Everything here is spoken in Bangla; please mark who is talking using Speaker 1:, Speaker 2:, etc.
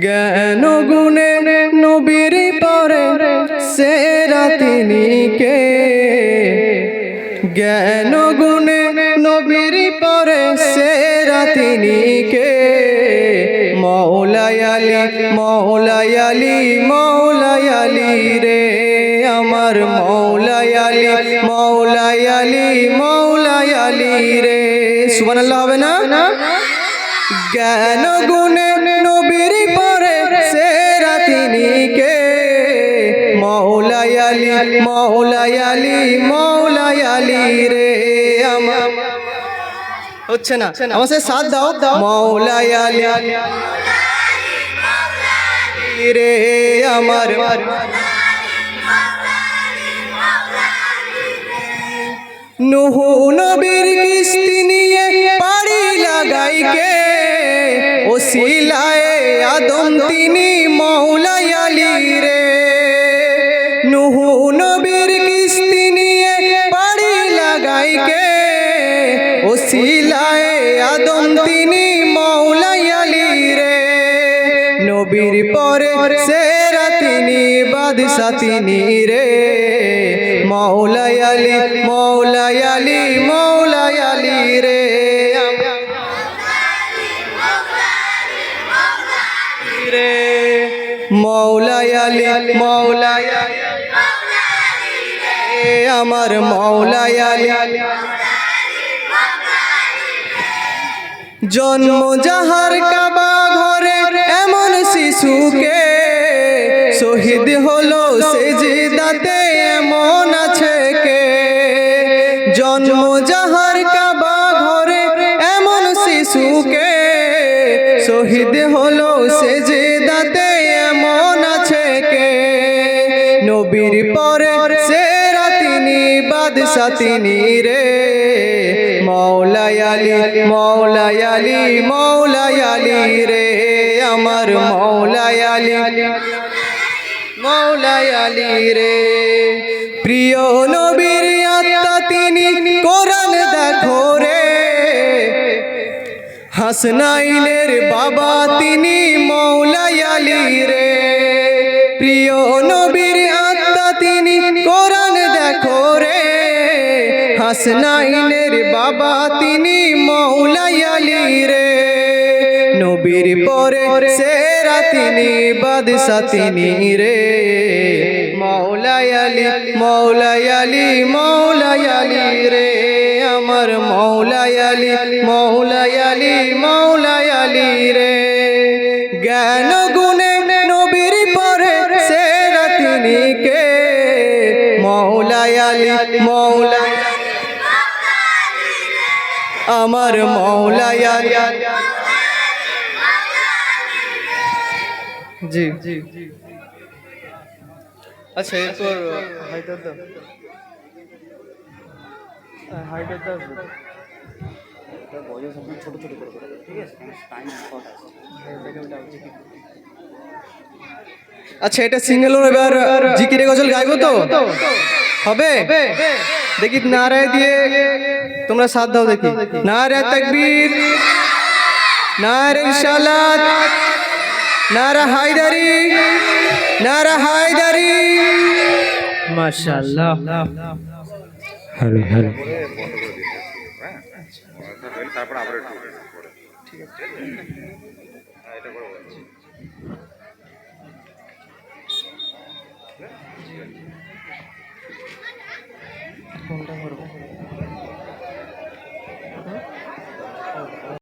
Speaker 1: জ্ঞান গুণে নবীর পরে সেরা তিনি কে জ্ঞান গুণে নবীর পরে সেরা তিনি কে মৌলায়ালি মৌলায়ালি মৌলায়ালি রে আমার মৌলায়ালি মৌলায়ালি মৌলায়ালি রে। সুবহানাল্লাহ হবে না? জ্ঞান গুণে মৌলায়ালি মৌলায়ালি রে হচ্ছে না? আমার সাথে দাও। রে আমার। নুহু নবীর কিস্তি নিয়ে পাড়ি লাগাই কে? ও শিলায় আদম তিনি মৌলায়ালি রে লাগাই কে ও শিলায় আদম, তিনি মৌলায়ালি রে। নবীর পরে সেরা তিনি, বাদশা তিনি রে। মৌলায়ালি মৌলায়ালি মৌলায়ালি রে। রে মৌলায়ালি মৌলায়ালি রে। আমার মৌলায়ালি জন্ম যাহার কাবা ঘরে, এমন শিশুকে শহীদ হলো সে যে দাতে এমন আছে কে? জন্ম যাহার কাবা ঘরে, এমন শিশুকে শহীদ হলো সে যে দাতে এমন আছে কে? নবীর পরে বাদশা তিনি রে। মৌলায়ালি মৌলায়ালি মৌলায়ালি রে। আমার মৌলায়ালি মৌলায়ালি রে। প্রিয় নবীর আত্মা তিনি কোরআন দেখো রে। হাসনাইলের বাবা তিনি মৌলায়ালি রে। প্রিয় হাসনাইনের বাবা তিনি মৌলায়ালি রে। নবীর পরে সেরা তিনি, বাদশা তিনি রে। মৌলায়ালি মৌলায়ালি মৌলায়ালি রে। আমার মৌলায়ালি মৌলায়ালি মৌলায়ালি রে। জ্ঞান গুণে নবীর পরে সেরা তিনি কে? মৌলায়ালি মৌলায়ালি আমার মৌলায়ালি জি। জি আচ্ছা এরপর হাইটার দাও হাইটার দাও
Speaker 2: ছোট ছোট করে করে ঠিক আছে টাইম শর্ট আছে
Speaker 1: আচ্ছা এটা সিঙ্গেল এবার জিকিরে গজল গাইবো তো হবে। দেখি নারায় দিয়ে তোমরা সাথ দাও দেখি। নারায় তাকবীর নারে সালাত নারা হায়দারি নারা হায়দারি। মাশাআল্লাহ।
Speaker 3: Hello hello.
Speaker 4: তারপর আবার একটু ঠিক আছে এটা করে বলছি
Speaker 1: কোনটা করব